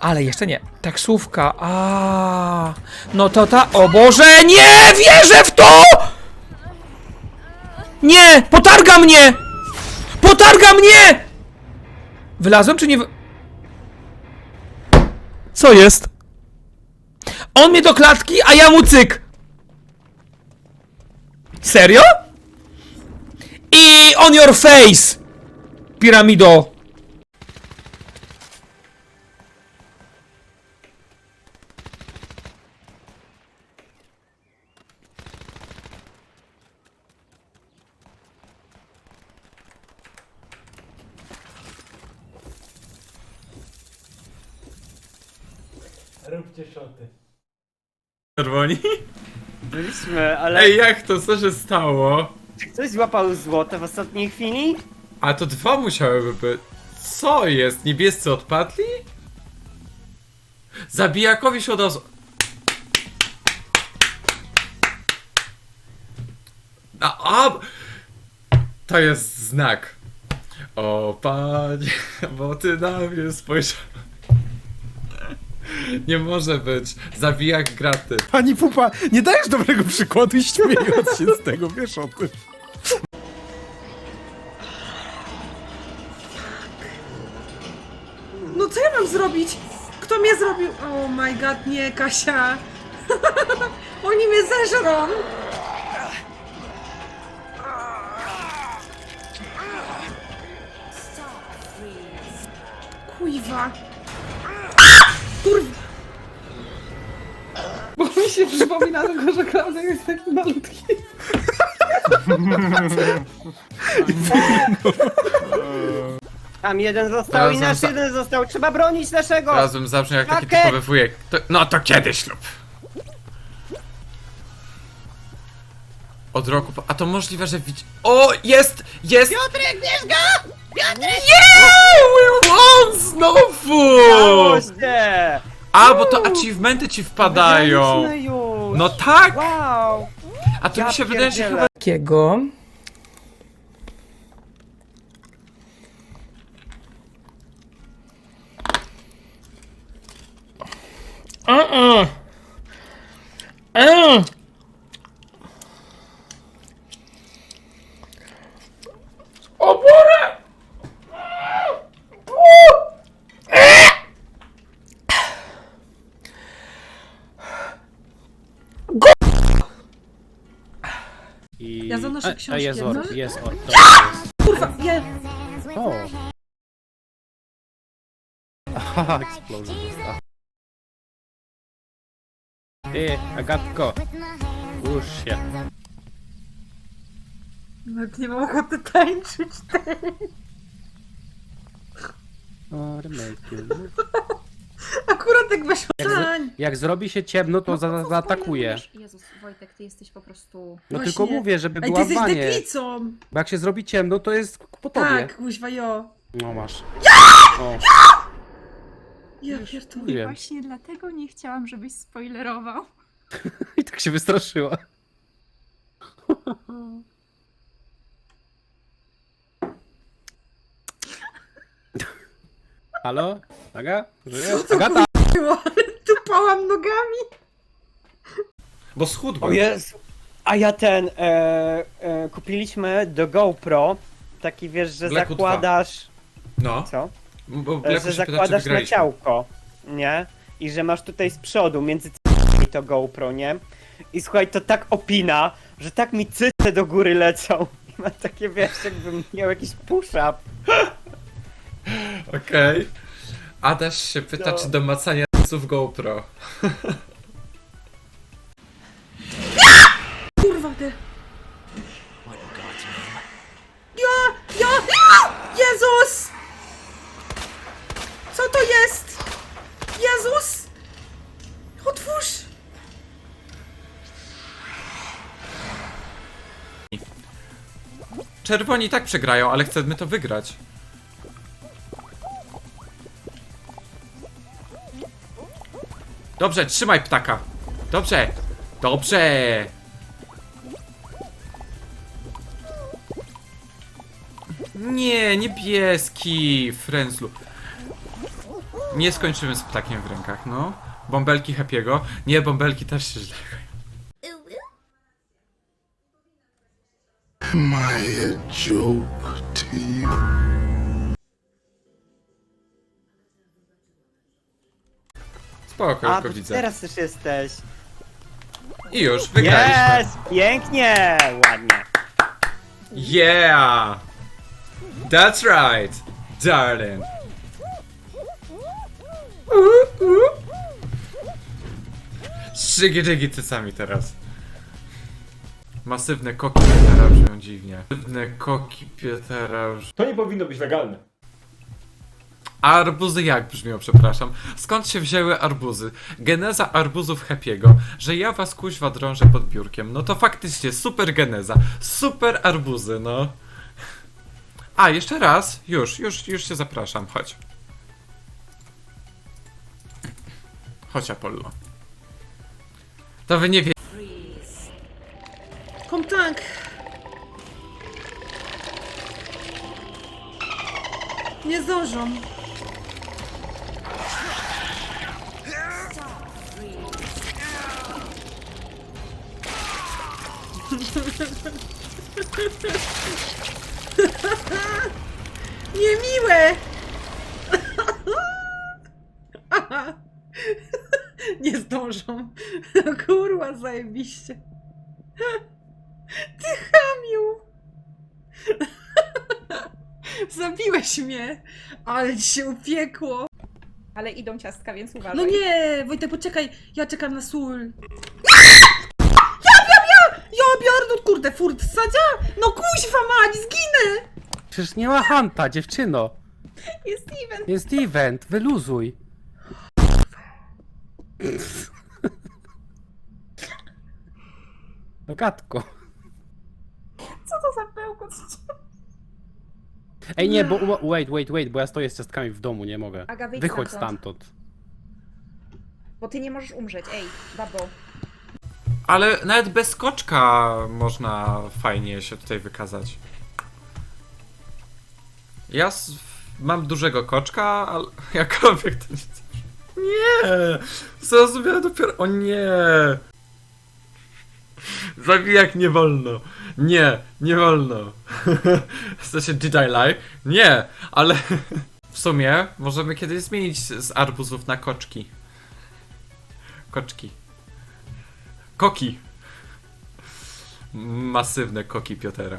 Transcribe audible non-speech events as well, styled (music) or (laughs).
Ale jeszcze nie. Taksówka. A, No to ta. O Boże, nie wierzę w to! Nie! Potarga mnie! Potarga mnie! Wylazłem czy nie. Co jest? On mnie do klatki, a ja mu cyk! Serio? I on your face! Piramido! Róbcie szoty. Czerwoni? Byliśmy, ale Ej, jak to? Co się stało? czy ktoś złapał złoto w ostatniej chwili? A to dwa musiałyby być. Co jest? Niebiescy odpadli? Zabijakowi się odezwał. A, a, to jest znak. O panie, bo ty na mnie spojrzałeś. Nie może być. Zabijak graty. Pani Pupa, nie dajesz dobrego przykładu i śmiejąc się z tego, wiesz o tym. No co ja mam zrobić? Kto mnie zrobił? Oh my god, nie, Kasia. (laughs) Oni mnie zeżrą. Kuiwa. Kurwa. Bo mi się przypomina tego, że Klaudia jest taki malutki. (laughs) Tam jeden został Teraz i nasz za- jeden został. Trzeba bronić naszego! Razem zabrzmiał jak taki Okej. typowy wujek. To, no to kiedy ślub? Od roku. Po... A to możliwe, że widzi. O, jest! Jest! Piotrek, bierz go! Piotrek! Yeah! We won znowu! Udało się! A, bo to achievementy ci wpadają. Wygraliśmy już! No tak! Wow! A to Ja mi się wydaje, że pierdzielę. chyba... Takiego. I... Ja zanoszę a, a książki, jest no. or, jest or, to jest. Kurwa, ja... O! Eksplozja została. Ty, Agatko, łóż się. Nawet nie mam ochoty tańczyć. O, remake. (laughs) Akurat jak weszło Jak, z, jak zrobi się ciemno, to za, zaatakuje. Jezus, Wojtek, ty jesteś po prostu... No Właśnie. tylko mówię, żeby Ej, ty była w jesteś wanie. deplicą. Bo jak się zrobi ciemno, to jest po tobie. Tak, kuźwa, jo. No masz. O, Ja pierdolę. Wiem. Właśnie dlatego nie chciałam, żebyś spoilerował. (laughs) i tak się wystraszyła. (laughs) Halo? Aga? Żyjesz? Agata! Tupałam nogami. Bo schudł. O Jezu! A ja ten, e, e, kupiliśmy do GoPro taki wiesz, że zakładasz... No. Co? Bo E, Bleku że się pyta, czy zakładasz na wygraliśmy. ciałko, nie? I że masz tutaj z przodu, między i to GoPro, nie? I słuchaj, to tak opina, że tak mi cyce do góry lecą. (laughs) I mam takie, wiesz, jakbym miał jakiś push-up. Okej. Adaś się pyta, No. czy do macania w GoPro. Kurwa, ty. Ja, ja, ja! Jezus! Co to jest? Jezus! Otwórz! Czerwoni i tak przegrają, ale chcemy to wygrać. Dobrze, trzymaj ptaka. Dobrze. Dobrze. Nie, niebieski, Frenzlu. Nie skończymy z ptakiem w rękach, no. Bąbelki Happy'ego. Nie, bąbelki też się źle. A joke to you? Spoko, A, już go to widzę. teraz też jesteś. I już, wygraliśmy. Jest! Pięknie! Ładnie. Yeah! That's right, darling. Szygi cycami teraz. Masywne koki Pietera brzmią dziwnie. Masywne koki Pietera brzmią... To nie powinno być legalne. Arbuzy jak brzmią, przepraszam? Skąd się wzięły arbuzy? Geneza arbuzów Happy'ego, że ja was kuźwa drążę pod biurkiem. No to faktycznie super geneza. Super arbuzy, no. A, jeszcze raz. Już, już, już się zapraszam. Chodź. Chodź, Apollo. To wy nie wie... Komtank. Nie zdążą. (laughs) Niemiłe! (laughs) Nie zdążą. (laughs) Kurwa, zajebiście. Ty chamiu! Zabiłeś mnie! Ale ci się upiekło! Ale idą ciastka, więc uważaj. No nie! Wojtek, poczekaj! Ja czekam na sól! Ja, ja, ja! Ja biornu, kurde, furt sadzia! No kuźwa mać, zginę! Przecież nie ma hanta, dziewczyno. Jest event. Jest event, wyluzuj. No gadko. Co to za bełkot? Ej nie, bo wait, wait, wait, bo ja stoję z ciastkami w domu, nie mogę. Aga, wyjdź Wychodź stamtąd. stamtąd. Bo ty nie możesz umrzeć, ej, babo. Ale nawet bez koczka można fajnie się tutaj wykazać. Ja mam dużego koczka, ale (laughs) jakkolwiek to nie... Nie! Zrozumiałem dopiero... O nie! Zabijak nie wolno. Nie, nie wolno. (laughs) W sensie, did I lie? Nie, ale (laughs) w sumie możemy kiedyś zmienić z arbuzów na koczki. Koczki. Koki. Masywne koki Piotera.